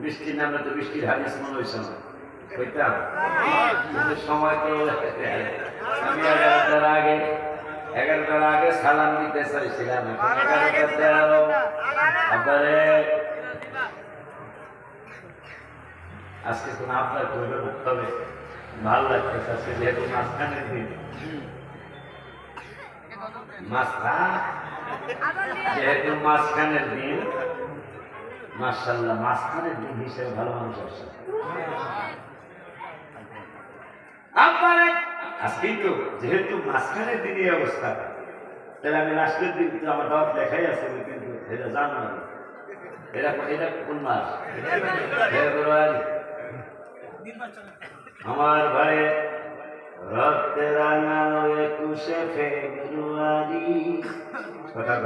বৃষ্টির নামে তো বৃষ্টির হাদিস মনে হয়েছে না কিন্তু সময় তো আমি এগারোটার আগে এগারোটার আগে সালাম দিতে চাইছিলাম। আজকে আপনার আজকে যেহেতু মাঝখানের দিন। মাঝখান যেহেতু মাঝখানের দিন মার্শাল্লাহ মাঝখানের দিন হিসেবে ভালো মানুষ আসছে আপনারে আজকেই যেহেতু মাঝখানের দিনই অবস্থা, তাহলে আমি লাস্টের দিন তো আমার দাওয়াত লেখাই আছে কিন্তু এটা জানো না। এটা এটা কোন মাস? ফেব্রুয়ারি। আমার ভাই রক্তে রাঙানো একুশে ফেব্রুয়ারি। কথা